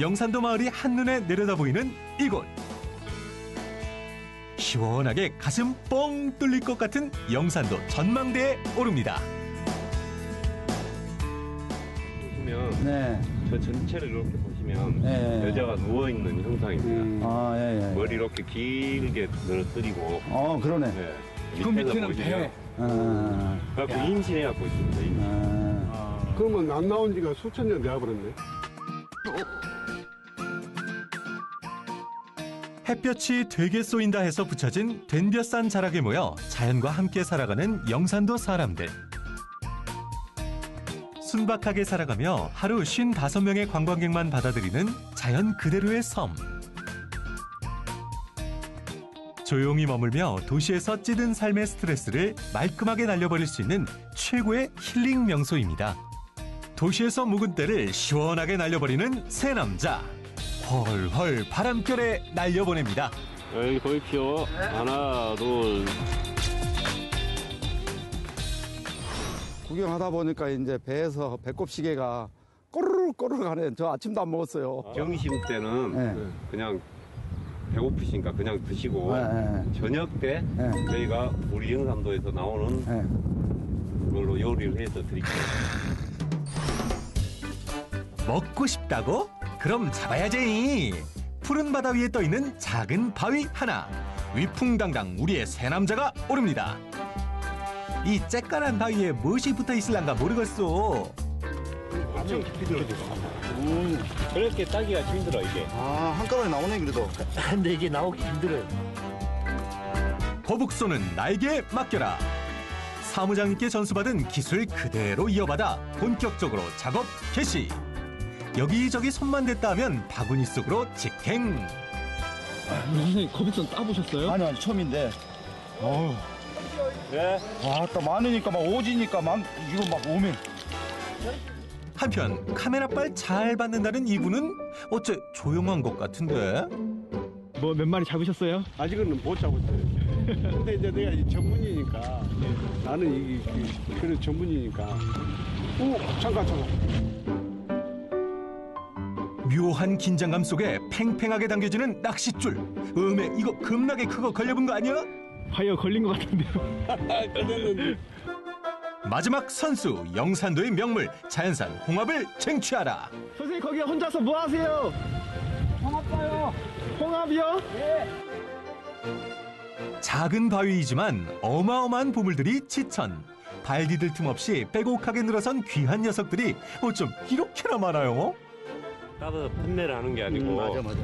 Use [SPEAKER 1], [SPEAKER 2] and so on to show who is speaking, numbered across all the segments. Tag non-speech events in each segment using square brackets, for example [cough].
[SPEAKER 1] 영산도 마을이 한눈에 내려다 보이는 이곳. 시원하게 가슴 뻥 뚫릴 것 같은 영산도 전망대에 오릅니다.
[SPEAKER 2] 보시면
[SPEAKER 3] 네.
[SPEAKER 2] 저 전체를 이렇게 보시면
[SPEAKER 3] 네.
[SPEAKER 2] 여자가 누워 있는 형상입니다.
[SPEAKER 3] 아, 예, 예.
[SPEAKER 2] 머리 이렇게 길게 늘어뜨리고
[SPEAKER 3] 어, 그러네.
[SPEAKER 2] 네.
[SPEAKER 4] 그 밑에는? 배.
[SPEAKER 3] 아,
[SPEAKER 2] 그래갖고 임신해 갖고 있습니다. 임신.
[SPEAKER 3] 아.
[SPEAKER 5] 그러면 안 나온 지가 수천 년 되어버렸네.
[SPEAKER 1] 햇볕이 되게 쏘인다 해서 붙여진 된벼산 자락에 모여 자연과 함께 살아가는 영산도 사람들. 순박하게 살아가며 하루 55명의 관광객만 받아들이는 자연 그대로의 섬. 조용히 머물며 도시에서 찌든 삶의 스트레스를 말끔하게 날려버릴 수 있는 최고의 힐링 명소입니다. 도시에서 묵은 때를 시원하게 날려버리는 새 남자. 헐헐 바람결에 날려보냅니다.
[SPEAKER 2] 여기 보십시오. 하나, 둘,
[SPEAKER 3] 구경하다 보니까 이제 배에서 배꼽 시계가 꼬르륵 꼬르륵 하네. 저 아침도 안 먹었어요.
[SPEAKER 2] 점심 때는
[SPEAKER 3] 네.
[SPEAKER 2] 그냥 배고프시니까 그냥 드시고
[SPEAKER 3] 네, 네.
[SPEAKER 2] 저녁 때
[SPEAKER 3] 네.
[SPEAKER 2] 저희가 우리 영산도에서 나오는
[SPEAKER 3] 네.
[SPEAKER 2] 걸로 요리를 해서 드릴게요.
[SPEAKER 1] 먹고 싶다고? 그럼 잡아야지. 푸른 바다 위에 떠 있는 작은 바위 하나. 위풍당당 우리의 새 남자가 오릅니다. 이 쬐깔한 바위에 무엇이 붙어 있을란가 모르겠어.
[SPEAKER 2] 엄청 깊이 들어지고. 그렇게 따기가 힘들어 이게.
[SPEAKER 3] 아, 한꺼번에 나오네, 그래도.
[SPEAKER 4] 근데 이게 나오기 힘들어요.
[SPEAKER 1] 거북소는 나에게 맡겨라. 사무장님께 전수받은 기술 그대로 이어받아 본격적으로 작업 개시. 여기저기 손만 댔다 하면 바구니 속으로 직행.
[SPEAKER 4] 선생님 거북선 따보셨어요?
[SPEAKER 3] 아니, 아니, 처음인데. 어우.
[SPEAKER 2] 네.
[SPEAKER 3] 와, 또 많으니까 막 오지니까 막, 이거 막 오면.
[SPEAKER 1] 한편 카메라빨 잘 받는다는 이분은 어째 조용한 것 같은데?
[SPEAKER 4] 뭐 몇 마리 잡으셨어요?
[SPEAKER 5] 아직은 못 잡았어요. 근데 이제 내가 이 전문이니까 나는 이, 이 그런 전문이니까. 오, 잠깐 잠깐.
[SPEAKER 1] 묘한 긴장감 속에 팽팽하게 당겨지는 낚싯줄. 음에 이거 겁나게 크고 걸려본 거 아니야?
[SPEAKER 4] 과연 걸린 것 같은데요. [laughs]
[SPEAKER 1] 마지막 선수 영산도의 명물 자연산 홍합을 쟁취하라.
[SPEAKER 4] 선생님 거기 혼자서 뭐 하세요? 홍합 봐요. 홍합이요?
[SPEAKER 1] 작은 바위이지만 어마어마한 보물들이 지천. 발 디딜 틈 없이 빼곡하게 늘어선 귀한 녀석들이 어쩜 이렇게나 많아요?
[SPEAKER 2] 따서 판매를 하는 게 아니고
[SPEAKER 3] 맞아.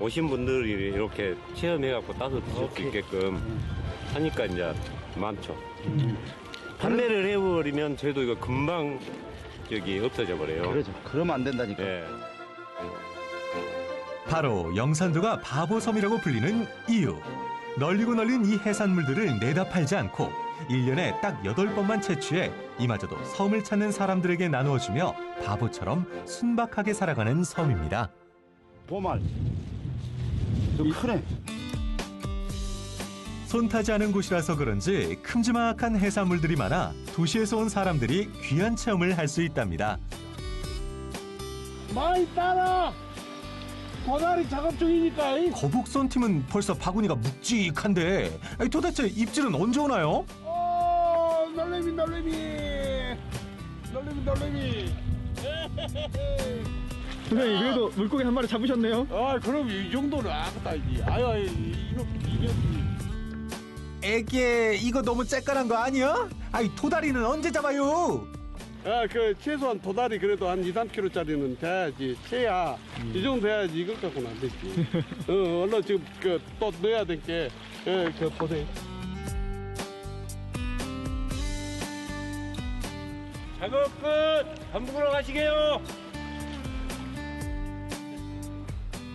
[SPEAKER 2] 오신 분들이 이렇게 체험해갖고 따서 드실 수 있게끔 하니까 이제 많죠. 판매를 해버리면 저희도 이거 금방 저기 없어져 버려요.
[SPEAKER 3] 그러죠. 그러면 안 된다니까.
[SPEAKER 2] 예.
[SPEAKER 1] 바로 영산도가 바보섬이라고 불리는 이유. 널리고 널린 이 해산물들을 내다 팔지 않고 일년에딱 여덟 번만 채취해 이마저도 섬을 찾는 사람들에게 나누어주며 바보처럼 순박하게 살아가는 섬입니다.
[SPEAKER 3] 보말. 좀 크네.
[SPEAKER 1] 손 타지 않은 곳이라서 그런지 큼지막한 해산물들이 많아 도시에서 온 사람들이 귀한 체험을 할 수 있답니다.
[SPEAKER 5] 많이 따라. 도다리 작업 중이니까. 이.
[SPEAKER 1] 거북선 팀은 벌써 바구니가 묵직한데 도대체 입질은 언제 오나요?
[SPEAKER 5] 오, 놀래미 놀래미. 놀래미 놀래미.
[SPEAKER 4] 선생님 그래도 물고기 한 마리 잡으셨네요.
[SPEAKER 5] 아, 그럼 이 정도는 아까다지. 아유, 아유, 이거 이거.
[SPEAKER 1] 애기 이거 너무 쬐깔한 거 아니야? 아이 도다리는 언제 잡아요?
[SPEAKER 5] 아, 그 최소한 도다리 그래도 한 2, 3kg짜리는 돼야지. 채야 이 정도 돼야지 이걸 갖고는 안 되지. 어, 얼른 지금 그 또 넣어야 될 게, 예, 그 보세요.
[SPEAKER 2] 작업 끝! 밥 먹으러 가시게요!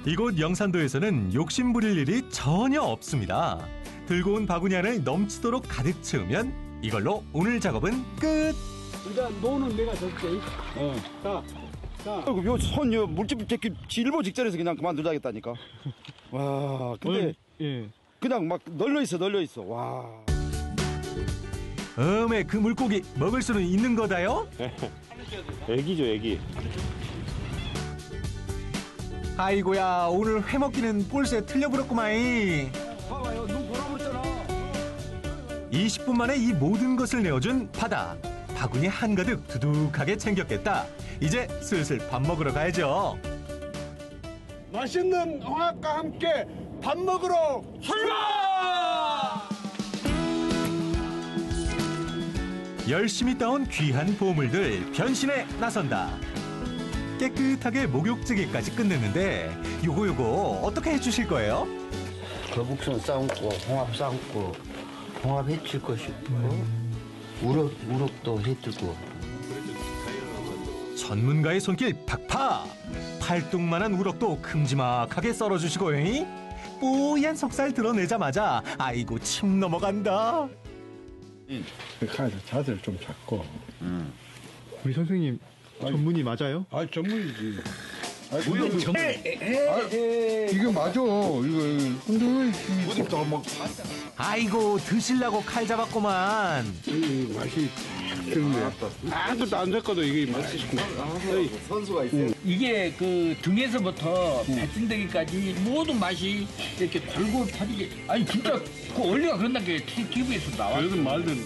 [SPEAKER 1] 이곳 영산도에서는 욕심 부릴 일이 전혀 없습니다. 들고 온 바구니 안을 넘치도록 가득 채우면 이걸로 오늘 작업은 끝.
[SPEAKER 5] 일단 노는 내가 줬지.
[SPEAKER 3] 어.
[SPEAKER 5] 자, 자.
[SPEAKER 3] 그 요손 요 물집 제끼 일보 직전에서 그냥 그만두자겠다니까. 와, 근데
[SPEAKER 4] 예.
[SPEAKER 3] 그냥 막 널려 있어, 널려 있어. 와.
[SPEAKER 1] 음에 그 물고기 먹을 수는 있는 거다요? [laughs]
[SPEAKER 2] 애기죠, 애기.
[SPEAKER 1] 아이고야 오늘 회 먹기는 볼세 틀려버렸구만
[SPEAKER 3] 봐봐요, 눈 보라버렸잖아.
[SPEAKER 1] 20분 만에 이 모든 것을 내어준 바다 바구니 한가득 두둑하게 챙겼겠다 이제 슬슬 밥 먹으러 가야죠
[SPEAKER 5] 맛있는 홍합과 함께 밥 먹으러
[SPEAKER 1] 열심히 따온 귀한 보물들 변신에 나선다 깨끗하게 목욕지기까지 끝냈는데 요거 요거 어떻게 해주실 거예요?
[SPEAKER 6] 거북선 삶고 홍합 삶고 홍합 해칠 것이고 우럭 우럭도 해주고
[SPEAKER 1] 전문가의 손길 팍팍 팔뚝만한 우럭도 큼지막하게 썰어주시고 잉? 뽀얀 속살 드러내자마자 아이고 침 넘어간다
[SPEAKER 7] 칼 자세를 좀 잡고.
[SPEAKER 4] 우리 선생님 전문이 맞아요?
[SPEAKER 7] 아 전문이지. 아 근데 이거 맞아 이거 근데 이거 막
[SPEAKER 1] 아이고 드실라고 칼 잡았구만.
[SPEAKER 5] 이 맛이 좋네. 아무것도 안 섞어도 이게 맛있네.
[SPEAKER 8] 이게 그 등에서부터 발등대기까지 모든 맛이 이렇게 골고루 퍼지게 아니 진짜 그 원리가 그런다는 게 TV에서 나와
[SPEAKER 5] 그래도 말든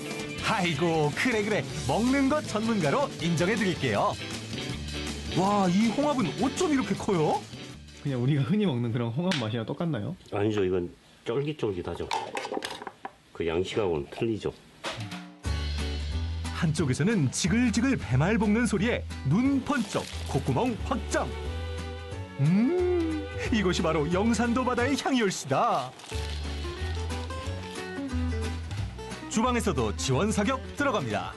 [SPEAKER 1] 아이고 그래 그래 먹는 것 전문가로 인정해 드릴게요 와 이 홍합은 어쩜 이렇게 커요?
[SPEAKER 4] 그냥 우리가 흔히 먹는 그런 홍합 맛이랑 똑같나요?
[SPEAKER 2] 아니죠. 이건 쫄깃쫄깃하죠. 그 양식하고는 틀리죠.
[SPEAKER 1] 한쪽에서는 지글지글 배말 볶는 소리에 눈 번쩍 콧구멍 확장. 음 이것이 바로 영산도 바다의 향이올시다. 주방에서도 지원 사격 들어갑니다.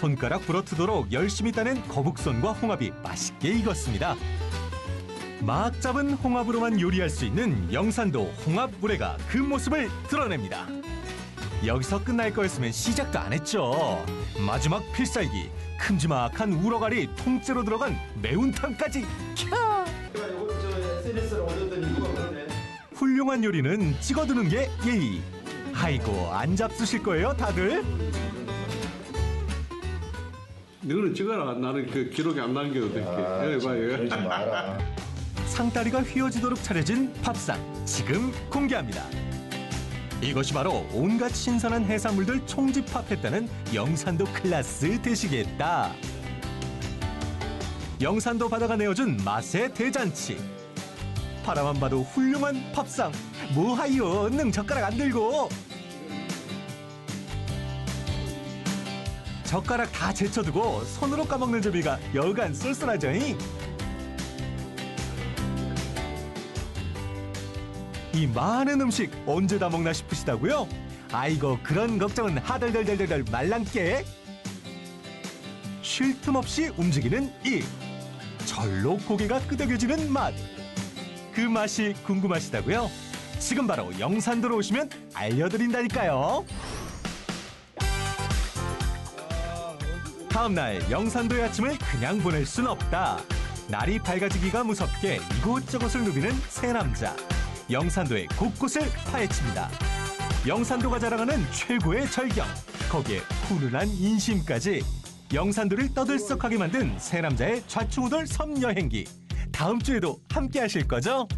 [SPEAKER 1] 손가락 부러뜨도록 열심히 따낸 거북선과 홍합이 맛있게 익었습니다. 막 잡은 홍합으로만 요리할 수 있는 영산도 홍합 물회가 그 모습을 드러냅니다 여기서 끝날 거였으면 시작도 안 했죠. 마지막 필살기, 큼지막한 우러가리 통째로 들어간 매운탕까지. 캬! 훌륭한 요리는 찍어두는 게 예의. 아이고 안 잡수실 거예요, 다들?
[SPEAKER 5] 너는 찍어라. 나는 그 기록이 안 남겨도 될게. 여기 봐, 여기.
[SPEAKER 7] 그러지 마라 [laughs]
[SPEAKER 1] 상다리가 휘어지도록 차려진 밥상 지금 공개합니다. 이것이 바로 온갖 신선한 해산물들 총집합했다는 영산도 클라스 되시겠다. 영산도 바다가 내어준 맛의 대잔치. 바라만 봐도 훌륭한 밥상. 뭐하이요? 능 젓가락 안 들고. 젓가락 다 제쳐두고 손으로 까먹는 재미가 여간 쏠쏠하죠. 잉? 이 많은 음식 언제 다 먹나 싶으시다고요? 아이고 그런 걱정은 하덜덜덜덜 말랑께. 쉴틈 없이 움직이는 이 절로 고개가 끄덕여지는 맛. 그 맛이 궁금하시다고요? 지금 바로 영산도로 오시면 알려드린다니까요. 다음날 영산도의 아침을 그냥 보낼 순 없다. 날이 밝아지기가 무섭게 이곳저곳을 누비는 새 남자 영산도의 곳곳을 파헤칩니다. 영산도가 자랑하는 최고의 절경, 거기에 훈훈한 인심까지 영산도를 떠들썩하게 만든 새 남자의 좌충우돌 섬 여행기. 다음 주에도 함께 하실 거죠?